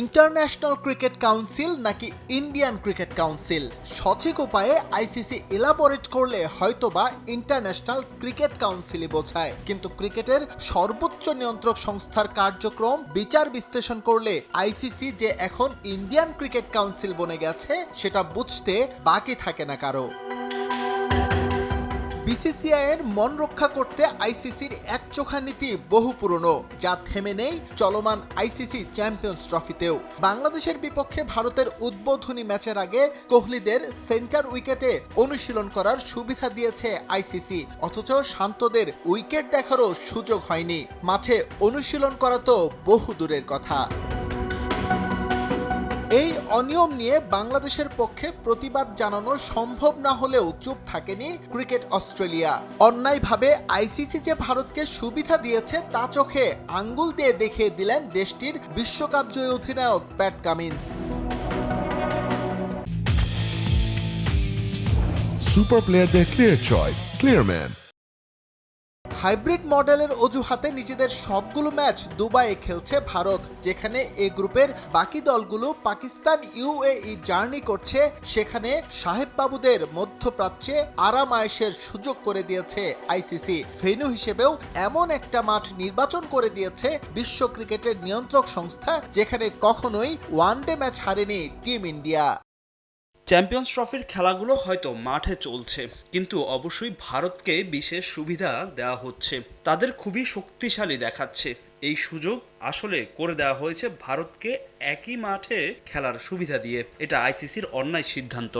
International Cricket Council নাকি Indian Cricket Council? সঠিক উপায়ে আইসিসি এলাবোরেট করলে হয়তোবা ইন্টারন্যাশনাল ক্রিকেট কাউন্সিলই বোঝায়। কিন্তু ক্রিকেটের সর্বোচ্চ নিয়ন্ত্রক সংস্থার কার্যক্রম বিচার বিশ্লেষণ করলে আইসিসি যে এখন ইন্ডিয়ান ক্রিকেট কাউন্সিল বনে গেছে, সেটা বুঝতে বাকি থাকে না কারও। বিসিসিআই এর মন রক্ষা করতে আইসিসির একচোখা নীতি বহু পুরনো, যা থেমে নেই চলমান আইসিসি চ্যাম্পিয়ন্স ট্রফিতেও। বাংলাদেশের বিপক্ষে ভারতের উদ্বোধনী ম্যাচের আগে কোহলিদের সেন্টার উইকেটে অনুশীলন করার সুবিধা দিয়েছে আইসিসি, অথচ শান্তদের উইকেট দেখারও সুযোগ হয়নি। মাঠে অনুশীলন করা তো বহু দূরের কথা। এই অনিয়ম নিয়ে বাংলাদেশের পক্ষে প্রতিবাদ জানানো সম্ভব না হলেও চুপ থাকেনি ক্রিকেট অস্ট্রেলিয়া। অন্যায়ভাবে আইসিসি যে ভারতকে সুবিধা দিয়েছে তা চোখে আঙ্গুল দিয়ে দেখিয়ে দিলেন দেশটির বিশ্বকাপ জয়ী অধিনায়ক প্যাট কামিন্স। সুপার প্লেয়ারদের ক্লিয়ার চয়েস ক্লিয়ারম্যান হাইব্রিড মডেলের অজুহাতে নিজেদের সবগুলো ম্যাচ দুবাইয়ে খেলছে ভারত, যেখানে এ গ্রুপের বাকি দলগুলো পাকিস্তান ইউএই জার্নি করছে, সেখানে সাহেব বাবুদের মধ্যপ্রাচ্যে আরাম আয়েসের সুযোগ করে দিয়েছে আইসিসি। ভেন্যু হিসেবেও এমন একটা মাঠ নির্বাচন করে দিয়েছে বিশ্ব ক্রিকেটের নিয়ন্ত্রক সংস্থা, যেখানে কখনোই ওয়ানডে ম্যাচ হারেনি টিম ইন্ডিয়া। চ্যাম্পিয়ন্স ট্রফির খেলাগুলো হয়তো মাঠে চলছে, কিন্তু অবশ্যই ভারতকে বিশেষ সুবিধা দেওয়া হচ্ছে। তাদের খুবই শক্তিশালী দেখাচ্ছে। এই সুযোগ আসলে করে দেওয়া হয়েছে ভারতকে একই মাঠে খেলার সুবিধা দিয়ে। এটা আইসিসির অন্যায় সিদ্ধান্ত।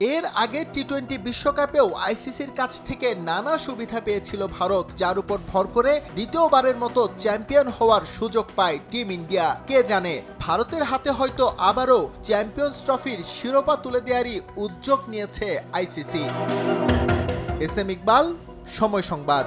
এর আগে টি টোয়েন্টি বিশ্বকাপেও আইসিসির কাছ থেকে নানা সুবিধা পেয়েছিল ভারত, যার উপর ভর করে দ্বিতীয়বারের মতো চ্যাম্পিয়ন হওয়ার সুযোগ পায় টিম ইন্ডিয়া। কে জানে, ভারতের হাতে হয়তো আবারও চ্যাম্পিয়ন্স ট্রফির শিরোপা তুলে দেওয়ারই উদ্যোগ নিয়েছে আইসিসি এস এম ইকবাল, সময় সংবাদ।